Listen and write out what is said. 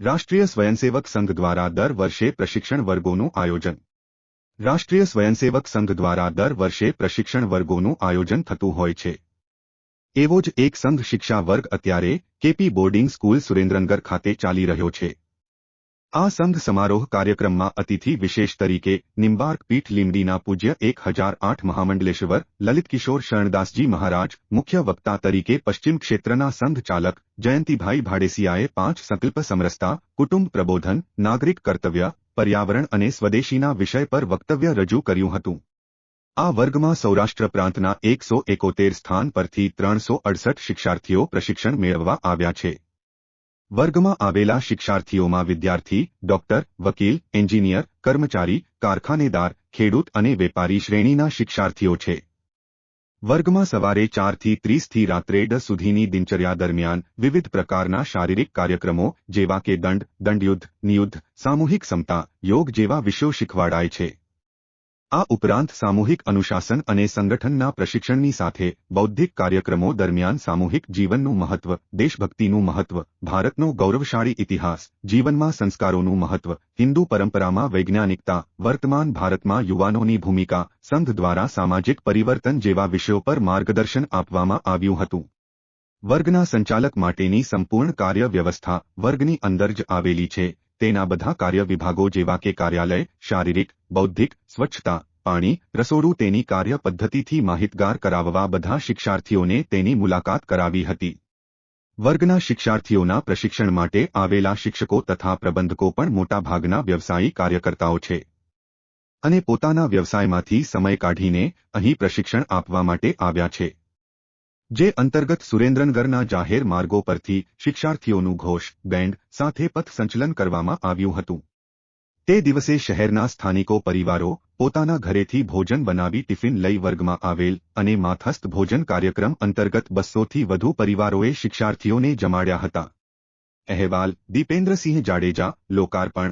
રાષ્ટ્રીય સ્વયંસેવક સંઘ દ્વારા દર વર્ષે પ્રશિક્ષણ વર્ગોનું આયોજન. રાષ્ટ્રીય સ્વયંસેવક સંઘ દ્વારા દર વર્ષે પ્રશિક્ષણ વર્ગોનું આયોજન થતું હોય છે. એવો જ એક સંઘ શિક્ષા વર્ગ અત્યારે કેપી બોર્ડિંગ સ્કૂલ સુરેન્દ્રનગર ખાતે ચાલી રહ્યો છે. આ સંઘ સમારોહ કાર્યક્રમમાં અતિથિ વિશેષ તરીકે નિમ્બાર્ક પીઠ લીમડીના પૂજ્ય એક હજાર આઠ મહામંડલેશ્વર લલિતકિશોર શરણદાસજી મહારાજ, મુખ્ય વક્તા તરીકે પશ્ચિમ ક્ષેત્રના સંઘ ચાલક જયંતિભાઈ ભાડેસિયાએ પાંચ સંકલ્પ સમરસતા, કુટુંબ પ્રબોધન, નાગરિક કર્તવ્ય, પર્યાવરણ અને સ્વદેશીના વિષય પર વક્તવ્ય રજૂ કર્યું હતું. આ વર્ગમાં સૌરાષ્ટ્ર પ્રાંતના એકસો એકોતેર સ્થાન પરથી ત્રણસો અડસઠ શિક્ષાર્થીઓ પ્રશિક્ષણ મેળવવા આવ્યા છે. વર્ગમાં આવેલા શિક્ષાર્થીઓમાં વિદ્યાર્થી, ડોક્ટર, વકીલ, એન્જિનિયર, કર્મચારી, કારખાનેદાર, ખેડૂત અને વેપારી શ્રેણીના શિક્ષાર્થીઓ છે. વર્ગમાં સવારે ચારથી ત્રીસથી રાત્રે દસ સુધીની દિનચર્યા દરમિયાન વિવિધ પ્રકારના શારીરિક કાર્યક્રમો જેવા કે દંડ, દંડયુદ્ધ, નિયુદ્ધ, સામૂહિક સમતા યોગ જેવા વિષયો શીખવાડાય છે. આ ઉપરાંત સામૂહિક અનુશાસન અને સંગઠનના પ્રશિક્ષણની સાથે બૌદ્ધિક કાર્યક્રમો દરમિયાન સામૂહિક જીવનનું મહત્વ, દેશભક્તિનું મહત્વ, ભારતનો ગૌરવશાળી ઇતિહાસ, જીવનમાં સંસ્કારોનું મહત્વ, હિન્દુ પરંપરામાં વૈજ્ઞાનિકતા, વર્તમાન ભારતમાં યુવાનોની ભૂમિકા, સંઘ દ્વારા સામાજિક પરિવર્તન જેવા વિષયો પર માર્ગદર્શન આપવામાં આવ્યું હતું. વર્ગના સંચાલક માટેની સંપૂર્ણ કાર્ય વ્યવસ્થા વર્ગની અંદર જ આવેલી છે. તેના બધા કાર્ય વિભાગો જેવા કે કાર્યાલય, શારીરિક, બૌદ્ધિક, સ્વચ્છતા, પાણી, રસોડું તેની કાર્ય પદ્ધતિથી માહિતગાર કરાવવા બધા શિક્ષાર્થીઓને તેની મુલાકાત કરાવી હતી. વર્ગના શિક્ષાર્થીઓના પ્રશિક્ષણ માટે આવેલા શિક્ષકો તથા પ્રબંધકો પણ મોટાભાગના વ્યવસાયી કાર્યકર્તાઓ છે. અને પોતાના વ્યવસાયમાંથી સમય કાઢીને અહીં પ્રશિક્ષણ આપવા માટે આવ્યા છે. જે અંતર્ગત સુરેન્દ્રનગરના જાહેર માર્ગો પરથી શિક્ષાર્થીઓનું ઘોષ બેન્ડ સાથે પથ સંચલન કરવામાં આવ્યું હતું. તે દિવસે શહેરના સ્થાનિકો પરિવારો પોતાના ઘરેથી ભોજન બનાવી ટિફિન લઈ વર્ગમાં આવેલ અને માથસ્થ ભોજન કાર્યક્રમ અંતર્ગત બસોથી વધુ પરિવારોએ શિક્ષાર્થીઓને જમાડ્યા હતા. અહેવાલ દીપેન્દ્રસિંહ જાડેજા, લોકાર્પણ